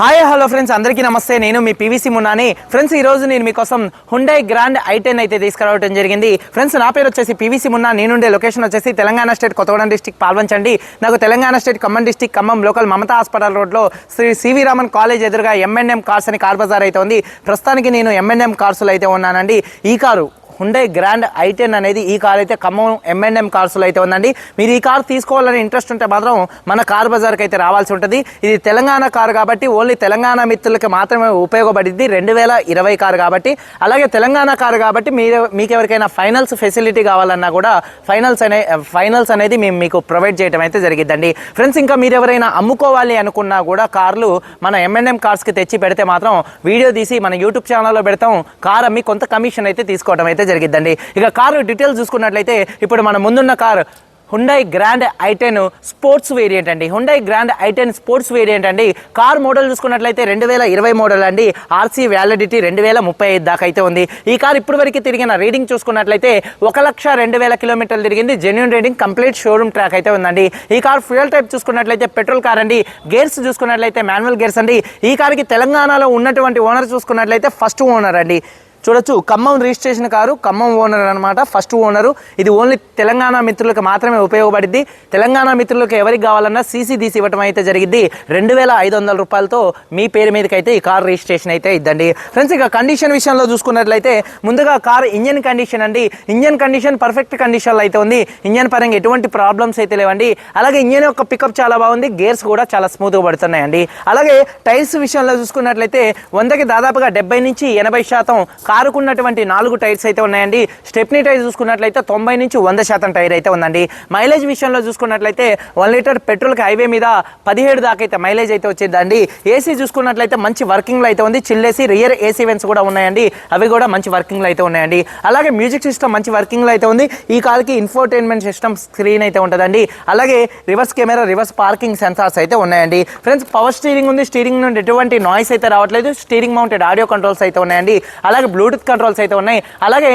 Hi hello friends అందరికీ నమస్తే. నేను మీ పీవీసీ మున్నాని ఫ్రెండ్స్ ఈ రోజు నేను మీకోసం హుండై గ్రాండ్ ఐ టెన్ అయితే తీసుకురావడం జరిగింది. ఫ్రెండ్స్ నా పేరు వచ్చేసి పీవీసీ మున్నా నేనుండే లొకేషన్ వచ్చేసి తెలంగాణ స్టేట్ కొత్తగూడెం డిస్టిక్ పాల్వంచండి. నాకు Telangana state Khammam district Khammam local Mamata hospital రోడ్లో Shri C V Raman college ఎదురుగా ఎంఎన్ఎం కార్స్ అని కార్ బజార్ అయితే ఉంది. ప్రస్తుతానికి నేను ఎంఎన్ఎం కార్స్లో అయితే ఉన్నానండి. ఈ car Hyundai grand I ten అనేది ఈ కార్ అయితే ఖమ్మం ఎంఎన్ఎం కార్స్లో అయితే ఉందండి. మీరు ఈ కార్ తీసుకోవాలని ఇంట్రెస్ట్ ఉంటే మాత్రం మన కార్ బజార్కి అయితే రావాల్సి ఉంటుంది. ఇది తెలంగాణ కారు కాబట్టి ఓన్లీ తెలంగాణ మిత్రులకి మాత్రమే ఉపయోగపడింది రెండు వేల ఇరవై కారు కాబట్టి అలాగే తెలంగాణ కారు కాబట్టి మీరు మీకు ఎవరికైనా ఫైనల్స్ ఫెసిలిటీ కావాలన్నా కూడా ఫైనల్స్ అనే ఫైనల్స్ అనేది మేము మీకు ప్రొవైడ్ చేయడం అయితే జరిగిద్దండి. ఫ్రెండ్స్ ఇంకా మీరు ఎవరైనా అమ్ముకోవాలి అనుకున్నా కూడా కార్లు మన ఎంఎన్ఎం కార్స్కి తెచ్చి పెడితే మాత్రం వీడియో తీసి మన యూట్యూబ్ ఛానల్లో పెడతాం. కార్ అమ్మి కొంత కమిషన్ అయితే తీసుకోవడం అయితే జరిగిద్దండి. ఇక కారు డీటెయిల్స్ చూసుకున్నట్లయితే ఇప్పుడు మన ముందున్న car Hyundai grand i ten sports variant అండి. Hyundai grand i ten sports variant అండి. కార్ మోడల్ చూసుకున్నట్లయితే రెండు వేల ఇరవై మోడల్ అండి. ఆర్సీ వ్యాలిడిటీ రెండు వేల ముప్పై ఐదు దాకా అయితే ఉంది. ఈ కార్ ఇప్పటివరకు తిరిగిన రీడింగ్ చూసుకున్నట్లయితే ఒక లక్ష రెండు వేల కిలోమీటర్లు తిరిగింది. Genuine reading complete showroom track అయితే ఉందండి. ఈ కార్ ఫ్యూయల్ టైప్ చూసుకున్నట్లయితే పెట్రోల్ కార్ అండి. గేర్స్ చూసుకున్నట్లయితే మాన్యువల్ గేర్స్ అండి. ఈ కార్కి తెలంగాణలో ఉన్నటువంటి ఓనర్ చూసుకున్నట్లయితే ఫస్ట్ ఓనర్ అండి. చూడొచ్చు. Khammam registration car Khammam owner అనమాట ఫస్ట్ ఓనరు. ఇది ఓన్లీ తెలంగాణ మిత్రులకు మాత్రమే ఉపయోగపడింది తెలంగాణ మిత్రులకు ఎవరికి కావాలన్నా సీసీ తీసి ఇవ్వటం అయితే జరిగింది రెండు వేల ఐదు వందల రూపాయలతో మీ పేరు మీదకి అయితే ఈ కార్ రిజిస్ట్రేషన్ అయితే ఇద్దండి. ఫ్రెండ్స్ ఇక కండిషన్ విషయంలో చూసుకున్నట్లయితే ముందుగా కార్ ఇంజన్ కండిషన్ అండి. ఇంజన్ కండిషన్ పర్ఫెక్ట్ కండిషన్లో అయితే ఉంది. ఇంజన్ పరంగా ఎటువంటి ప్రాబ్లమ్స్ అయితే లేవండి. అలాగే ఇంజన్ యొక్క పికప్ చాలా బాగుంది. గేర్స్ కూడా చాలా స్మూత్గా పడుతున్నాయండి. అలాగే టైర్స్ విషయంలో చూసుకున్నట్లయితే వందకి దాదాపుగా డెబ్బై నుంచి ఎనభై శాతం కారుకున్నటువంటి నాలుగు టైర్స్ అయితే ఉన్నాయండి. స్టెప్నీ టైర్ చూసుకున్నట్లయితే తొంభై నుంచి వంద శాతం టైర్ అయితే ఉందండి. మైలేజ్ విషయంలో చూసుకున్నట్లయితే వన్ లీటర్ పెట్రోల్కి హైవే మీద పదిహేడు దాకా అయితే మైలేజ్ అయితే వచ్చేదండి. ఏసీ చూసుకున్నట్లయితే మంచి వర్కింగ్లో అయితే ఉంది. చిల్లేసి రియర్ ఏసీ వెన్స్ కూడా ఉన్నాయండి. అవి కూడా మంచి వర్కింగ్లో అయితే ఉన్నాయండి. అలాగే మ్యూజిక్ సిస్టమ్ మంచి వర్కింగ్లో అయితే ఉంది. ఈ కార్కి ఇన్ఫోటైన్మెంట్ సిస్టమ్ స్క్రీన్ అయితే ఉంటుందండి. అలాగే reverse camera reverse parking sensors అయితే ఉన్నాయండి. ఫ్రెండ్స్ పవర్ స్టీరింగ్ ఉంది. స్టీరింగ్ నుండి ఎటువంటి నాయిస్ అయితే రావట్లేదు. స్టీరింగ్ మౌంటెడ్ ఆడియో కంట్రోల్స్ అయితే ఉన్నాయండి. అలాగే బ్లూటూత్ కంట్రోల్స్ అయితే ఉన్నాయి. అలాగే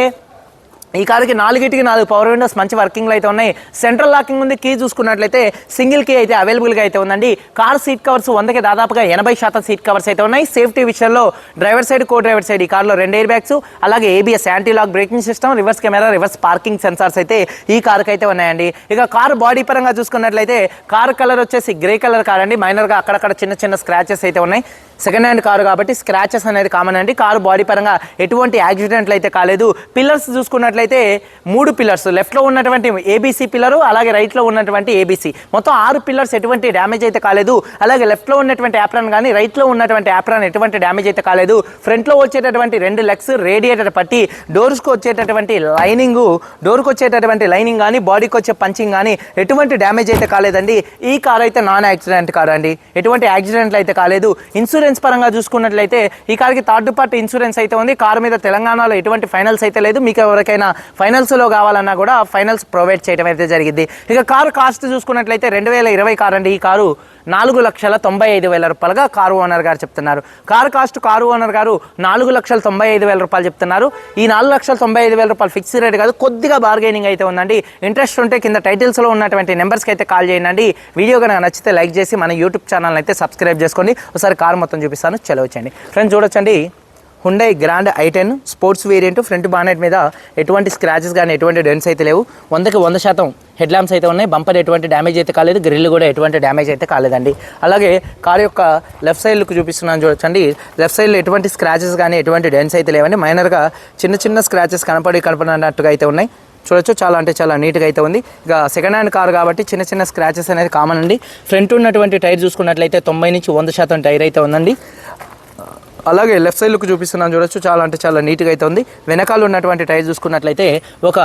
ఈ కారుకి నాలుగిటికి నాలుగు పవర్ విండోస్ మంచి వర్కింగ్లో అయితే ఉన్నాయి. సెంట్రల్ లాకింగ్ ఉంది కీ చూసుకున్నట్లయితే సింగిల్ కీ అయితే అవైలబుల్గా అయితే ఉందండి. కార్ సీట్ కవర్స్ వందకి దాదాపుగా ఎనభై శాతం సీట్ కవర్స్ అయితే ఉన్నాయి. సేఫ్టీ విషయంలో driver side co driver side ఈ కార్లో రెండు ఎయిర్ బ్యాగ్స్ అలాగే ABS anti lock braking system reverse camera reverse parking sensors అయితే ఈ కారుకి అయితే ఉన్నాయండి. ఇక కార్ బాడీ పరంగా చూసుకున్నట్లయితే కార్ కలర్ వచ్చేసి గ్రే కలర్ కార్ అండి మైనర్గా అక్కడక్కడ చిన్న చిన్న స్క్రాచెస్ అయితే ఉన్నాయి. సెకండ్ హ్యాండ్ కారు కాబట్టి స్క్రాచెస్ అనేది కామన్ అండి. కారు బాడీ పరంగా ఎటువంటి యాక్సిడెంట్లు అయితే కాలేదు. పిల్లర్స్ చూసుకున్నట్లయితే మూడు పిల్లర్స్ లెఫ్ట్లో ఉన్నటువంటి ఏబీసీ పిల్లరు అలాగే రైట్లో ఉన్నటువంటి ఏబీసీ మొత్తం ఆరు పిల్లర్స్ ఎటువంటి డ్యామేజ్ అయితే కాలేదు. అలాగే లెఫ్ట్లో ఉన్నటువంటి యాప్రాన్ కానీ రైట్లో ఉన్నటువంటి యాప్రాన్ ఎటువంటి డ్యామేజ్ అయితే కాలేదు. ఫ్రంట్లో వచ్చేటటువంటి రెండు లెగ్స్ రేడియేటర్ పట్టి డోర్స్కి వచ్చేటటువంటి లైనింగ్ డోర్కి వచ్చేటటువంటి లైనింగ్ కానీ బాడీకి వచ్చే పంచింగ్ కానీ ఎటువంటి డ్యామేజ్ అయితే కాలేదండి. ఈ కార్ అయితే నాన్ యాక్సిడెంట్ కార్ అండి. ఎటువంటి యాక్సిడెంట్లు అయితే కాలేదు. ఇన్సూరెన్స్ పరంగా చూసుకున్నట్లయితే ఈ కార్కి థర్డ్ పార్టీ ఇన్సూరెన్స్ అయితే ఉంది. కార్ మీద తెలంగాణలో ఎటువంటి ఫైనల్స్ అయితే లేదు. మీకు ఎవరికైనా ఫైనల్స్లో కావాలన్నా కూడా ఫైనల్స్ ప్రొవైడ్ చేయడం అయితే జరిగింది. ఇక కారు కాస్ట్ చూసుకున్నట్లయితే రెండు వేల ఇరవై కారు అండి ఈ కారు నాలుగు లక్షల తొంభై ఐదు వేల రూపాయలుగా కారు ఓనర్ గారు చెప్తున్నారు. కారు కాస్ట్ కారు ఓనర్ గారు నాలుగు లక్షల తొంభై ఐదు వేల రూపాయలు చెప్తున్నారు. ఈ నాలుగు లక్షల తొంభై ఐదు వేల రూపాయలు ఫిక్స్ రేట్ కాదు కొద్దిగా బార్గెనింగ్ అయితే ఉందండి. ఇంట్రెస్ట్ ఉంటే కింద టైటిల్స్లో ఉన్నటువంటి నెంబర్స్కి అయితే కాల్ చేయండి. వీడియో కనుక నచ్చితే లైక్ చేసి మన యూట్యూబ్ ఛానల్ అయితే సబ్స్క్రైబ్ చేసుకోండి ఒకసారి కారు మొత్తం చూపిస్తాను చెలవచ్చండి ఫ్రెండ్స్ చూడొచ్చండి. Hyundai grand i ten sports variant front bonnet మీద ఎటువంటి స్క్రాచెస్ కానీ ఎటువంటి డెన్స్ అయితే లేవు. వందకి వంద శాతం హెడ్ ల్యాంప్స్ అయితే ఉన్నాయి. బంపర్ ఎటువంటి డ్యామేజ్ అయితే కాలేదు. గ్రిల్ కూడా ఎటువంటి డ్యామేజ్ అయితే కాలేదండి. అలాగే కార్ యొక్క లెఫ్ట్ సైడ్ లుక్ చూపిస్తున్నాను చూడొచ్చండి. లెఫ్ట్ సైడ్లో ఎటువంటి స్క్రాచెస్ కానీ ఎటువంటి డెన్స్ అయితే లేవండి. మైనర్గా చిన్న చిన్న స్క్రాచెస్ కనపడి కనపడినట్టుగా అయితే ఉన్నాయి. చూడొచ్చు. చాలా అంటే చాలా నీట్గా అయితే ఉంది. ఇక సెకండ్ హ్యాండ్ కార్ కాబట్టి చిన్న చిన్న స్క్రాచెస్ అనేది కామన్ అండి. ఫ్రంట్ ఉన్నటువంటి టైర్ చూసుకున్నట్లయితే తొంభై నుంచి వంద శాతం టైర్ అయితే ఉందండి. అలాగే లెఫ్ట్ సైడ్ లుక్ చూపిస్తున్నాను చూడొచ్చు. చాలా అంటే చాలా నీట్గా అయితే ఉంది. వెనకాల ఉన్నటువంటి టైర్ చూసుకున్నట్లయితే ఒక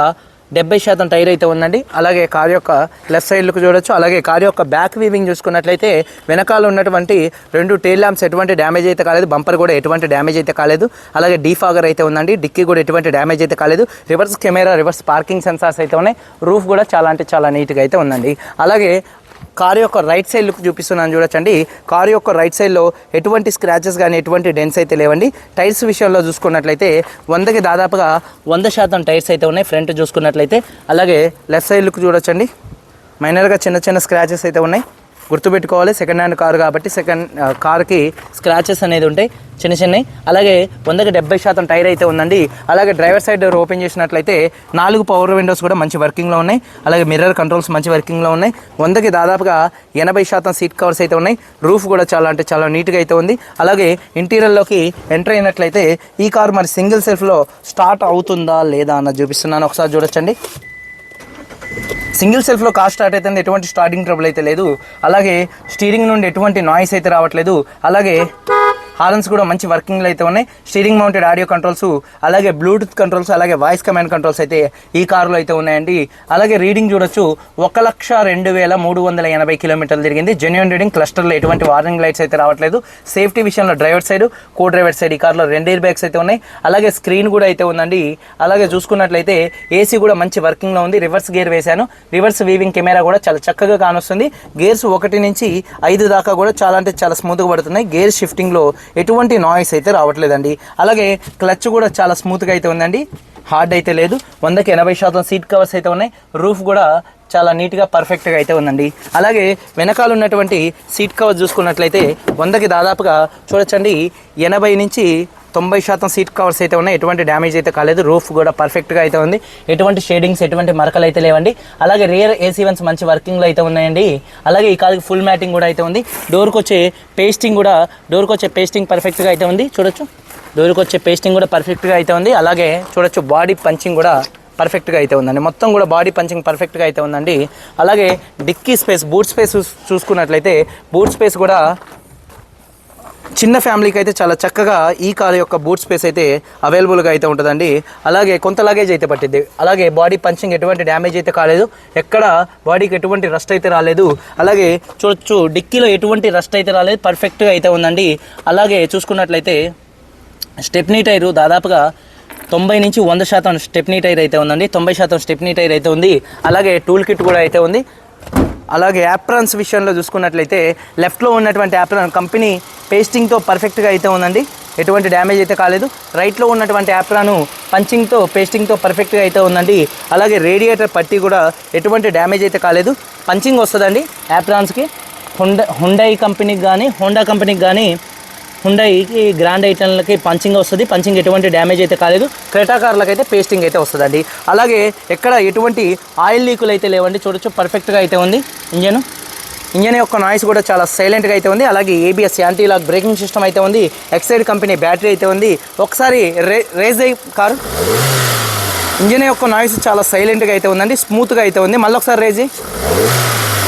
డెబ్బై శాతం టైర్ అయితే ఉందండి. అలాగే కార్ యొక్క లెఫ్ట్ సైడ్ లుక్ చూడొచ్చు. అలాగే కార్ యొక్క బ్యాక్ వీవింగ్ చూసుకున్నట్లయితే వెనకాల ఉన్నటువంటి రెండు టైల్ ల్యాంప్స్ ఎటువంటి డ్యామేజ్ అయితే కాలేదు. బంపర్ కూడా ఎటువంటి డ్యామేజ్ అయితే కాలేదు. అలాగే డీఫాగర్ అయితే ఉందండి. డిక్కీ కూడా ఎటువంటి డ్యామేజ్ అయితే కాలేదు. Reverse camera reverse parking sensors అయితే ఉన్నాయి. రూఫ్ కూడా చాలా అంటే చాలా నీట్గా అయితే ఉందండి. అలాగే కారు యొక్క రైట్ సైడ్ లుక్ చూపిస్తున్నాను చూడొచ్చండి. కారు యొక్క రైట్ సైడ్లో ఎటువంటి స్క్రాచెస్ కానీ ఎటువంటి డెన్స్ అయితే లేవండి. టైర్స్ విషయంలో చూసుకున్నట్లయితే వందకి దాదాపుగా వంద శాతం టైర్స్ అయితే ఉన్నాయి. ఫ్రంట్ చూసుకున్నట్లయితే అలాగే లెఫ్ట్ సైడ్ లుక్ చూడొచ్చండి. మైనర్గా చిన్న చిన్న స్క్రాచెస్ అయితే ఉన్నాయి. గుర్తుపెట్టుకోవాలి. సెకండ్ హ్యాండ్ కారు కాబట్టి సెకండ్ కార్కి స్క్రాచెస్ అనేది ఉంటాయి చిన్న చిన్నవి అలాగే వందకి డెబ్బై శాతం టైర్ అయితే ఉందండి. అలాగే డ్రైవర్ సైడ్ డోర్ ఓపెన్ చేసినట్లయితే నాలుగు పవర్ విండోస్ కూడా మంచి వర్కింగ్లో ఉన్నాయి. అలాగే మిర్రర్ కంట్రోల్స్ మంచి వర్కింగ్లో ఉన్నాయి. వందకి దాదాపుగా ఎనభై శాతం సీట్ కవర్స్ అయితే ఉన్నాయి. రూఫ్ కూడా చాలా అంటే చాలా నీట్గా అయితే ఉంది. అలాగే ఇంటీరియర్లోకి ఎంటర్ అయినట్లయితే ఈ కార్ మరి సింగిల్ సెల్ఫ్లో స్టార్ట్ అవుతుందా లేదా అన్నది చూపిస్తున్నాను. ఒకసారి చూడొచ్చండి. సింగిల్ సెల్ఫ్లో కార్ స్టార్ట్ అయితే ఎటువంటి స్టార్టింగ్ ట్రబుల్ అయితే లేదు. అలాగే స్టీరింగ్ నుండి ఎటువంటి నాయిస్ అయితే రావట్లేదు. అలాగే హార్న్స్ కూడా మంచి వర్కింగ్లో అయితే ఉన్నాయి. స్టీరింగ్ మౌంటెడ్ ఆడియో కంట్రోల్స్ అలాగే బ్లూటూత్ కంట్రోల్స్ అలాగే వాయిస్ కమాండ్ కంట్రోల్స్ అయితే ఈ కారులో అయితే ఉన్నాయండి. అలాగే రీడింగ్ చూడొచ్చు. ఒక లక్ష రెండు వేల మూడు వందల ఎనభై కిలోమీటర్లు తిరిగింది. జెన్యున్ రీడింగ్ క్లస్టర్లో ఎటువంటి వార్నింగ్ లైట్స్ అయితే రావట్లేదు. సేఫ్టీ విషయంలో driver side co driver side ఈ కార్లో రెండు ఇయర్ బ్యాగ్స్ అయితే ఉన్నాయి. అలాగే స్క్రీన్ కూడా అయితే ఉందండి. అలాగే చూసుకున్నట్లయితే ఏసీ కూడా మంచి వర్కింగ్లో ఉంది. రివర్స్ గేర్ వేశాను. రివర్స్ వీవింగ్ కెమెరా కూడా చాలా చక్కగా కానొస్తుంది. గేర్స్ ఒకటి నుంచి ఐదు దాకా కూడా చాలా అంటే చాలా స్మూత్గా పడుతున్నాయి. గేర్ షిఫ్టింగ్లో ఎటువంటి నాయిస్ అయితే రావట్లేదండి. అలాగే క్లచ్ కూడా చాలా స్మూత్గా అయితే ఉందండి. హార్డ్ అయితే లేదు. వందకి ఎనభై శాతం సీట్ కవర్స్ అయితే ఉన్నాయి. రూఫ్ కూడా చాలా నీట్గా పర్ఫెక్ట్గా అయితే ఉందండి. అలాగే వెనకాల ఉన్నటువంటి సీట్ కవర్ చూసుకున్నట్లయితే వందకి దాదాపుగా చూడొచ్చండి. ఎనభై నుంచి తొంభై శాతం సీట్ కవర్స్ అయితే ఉన్నాయి. ఎటువంటి డ్యామేజ్ అయితే కాలేదు. రూఫ్ కూడా పర్ఫెక్ట్గా అయితే ఉంది. ఎటువంటి షేడింగ్స్ ఎటువంటి మరకలు అయితే లేవండి. అలాగే రియర్ ఏసీ వన్స్ మంచి వర్కింగ్లో అయితే ఉన్నాయండి. అలాగే ఈ కార్కి ఫుల్ మ్యాటింగ్ కూడా అయితే ఉంది. డోర్కి వచ్చే పేస్టింగ్ కూడా డోర్కి వచ్చే పేస్టింగ్ పర్ఫెక్ట్గా అయితే ఉంది. చూడొచ్చు. డోర్కి వచ్చే పేస్టింగ్ కూడా పర్ఫెక్ట్గా అయితే ఉంది. అలాగే చూడొచ్చు బాడీ పంచింగ్ కూడా పర్ఫెక్ట్గా అయితే ఉందండి. మొత్తం కూడా బాడీ పంచింగ్ పర్ఫెక్ట్గా అయితే ఉందండి. అలాగే డిక్కీ స్పేస్ బూట్ స్పేస్ చూసుకున్నట్లయితే బూట్ స్పేస్ కూడా చిన్న ఫ్యామిలీకి అయితే చాలా చక్కగా ఈ కార్ యొక్క బూట్ స్పేస్ అయితే అవైలబుల్గా అయితే ఉంటుందండి. అలాగే కొంత లగేజ్ అయితే పట్టింది అలాగే బాడీ పంచింగ్ ఎటువంటి డ్యామేజ్ అయితే కాలేదు. ఎక్కడ బాడీకి ఎటువంటి రస్ట్ అయితే రాలేదు. అలాగే చూడొచ్చు డిక్కీలో ఎటువంటి రస్ట్ అయితే రాలేదు. పర్ఫెక్ట్గా అయితే ఉందండి. అలాగే చూసుకున్నట్లయితే స్టెప్నీ టైరు దాదాపుగా తొంభై నుంచి వంద శాతం స్టెప్నీ టైర్ అయితే ఉందండి. తొంభై శాతం స్టెప్నీ టైర్ అయితే ఉంది. అలాగే టూల్ కిట్ కూడా అయితే ఉంది. అలాగే యాప్రాన్స్ విషయంలో చూసుకున్నట్లయితే లెఫ్ట్లో ఉన్నటువంటి యాప్రాన్ కంపెనీ పేస్టింగ్తో పర్ఫెక్ట్గా అయితే ఉందండి. ఎటువంటి డ్యామేజ్ అయితే కాలేదు. రైట్లో ఉన్నటువంటి యాప్రాను పంచింగ్తో పేస్టింగ్తో పర్ఫెక్ట్గా అయితే ఉందండి. అలాగే రేడియేటర్ పట్టి కూడా ఎటువంటి డ్యామేజ్ అయితే కాలేదు. పంచింగ్ వస్తుందండి యాప్రాన్స్కి హుండా హుండై కంపెనీకి కానీ హోండా కంపెనీకి కానీ హుండాయికి గ్రాండ్ ఐటెంలకి పంచింగ్ వస్తుంది. పంచింగ్ ఎటువంటి డ్యామేజ్ అయితే కాలేదు. క్రెటా కార్లకు అయితే పేస్టింగ్ అయితే వస్తుందండి. అలాగే ఎక్కడ ఎటువంటి ఆయిల్ లీకులు అయితే లేవండి. చూడొచ్చు పర్ఫెక్ట్గా అయితే ఉంది. ఇంజన్ ఇంజన్ యొక్క నాయిస్ కూడా చాలా సైలెంట్గా అయితే ఉంది. అలాగే ABS anti lock braking system అయితే ఉంది. ఎక్సైడ్ కంపెనీ బ్యాటరీ అయితే ఉంది. ఒకసారి రే రేజ్ అయ్యి కారు. ఇంజన్ యొక్క నాయిస్ చాలా సైలెంట్గా అయితే ఉందండి. స్మూత్గా అయితే ఉంది. మళ్ళొకసారి రేజ్ చేయి.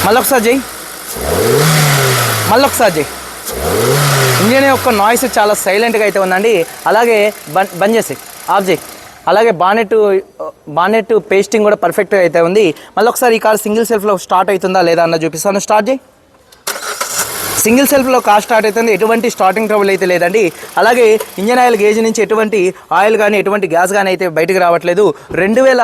మళ్ళీ ఒకసారి చేయి. మళ్ళీ చేయి. ఇంజన్ యొక్క నాయిస్ చాలా సైలెంట్గా అయితే ఉందండి. అలాగే బంద్ బంద్ చేసి ఆఫ్ అలాగే బానెట్ బానెట్ పేస్టింగ్ కూడా పర్ఫెక్ట్గా అయితే ఉంది. మళ్ళీ ఒకసారి ఈ కార్ సింగిల్ సెల్ఫ్లో స్టార్ట్ అవుతుందా లేదా అన్న చూపిస్తాను స్టార్ట్ చేయి సింగిల్ సెల్ఫ్లో కార్ స్టార్ట్ అవుతుంది. ఎటువంటి స్టార్టింగ్ ట్రబుల్ అయితే లేదండి. అలాగే ఇంజన్ ఆయిల్ గేజ్ నుంచి ఎటువంటి ఆయిల్ కానీ ఎటువంటి గ్యాస్ కానీ అయితే బయటకు రావట్లేదు. రెండు వేల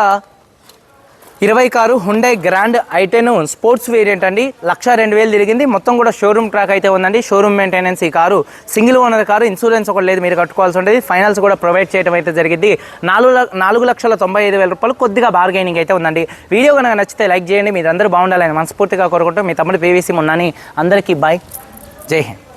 ఇరవై car Hyundai grand i ten sports variant అండి. లక్ష రెండు వేలు తిరిగింది. మొత్తం కూడా షోరూమ్ ట్రాక్ అయితే ఉందండి. షోరూమ్ మెయింటెనెన్స్ ఈ car. Single owner car insurance ఒకటి లేదు. మీరు కట్టుకోవాల్సి ఉంటుంది. ఫైనాన్స్ కూడా ప్రొవైడ్ చేయడం అయితే జరిగింది. నాలుగు ల- నాలుగు లక్షల తొంభై ఐదు వేల రూపాయలు కొద్దిగా బార్గెనింగ్ అయితే ఉందండి. వీడియో కనుక నచ్చితే లైక్ చేయండి. మీరు అందరూ బాగుండాలని మనస్ఫూర్తిగా కోరుకుంటూ మీ తమ్ముడు పీవీసీ ఉన్నాని. అందరికీ బాయ్ జై హింద్.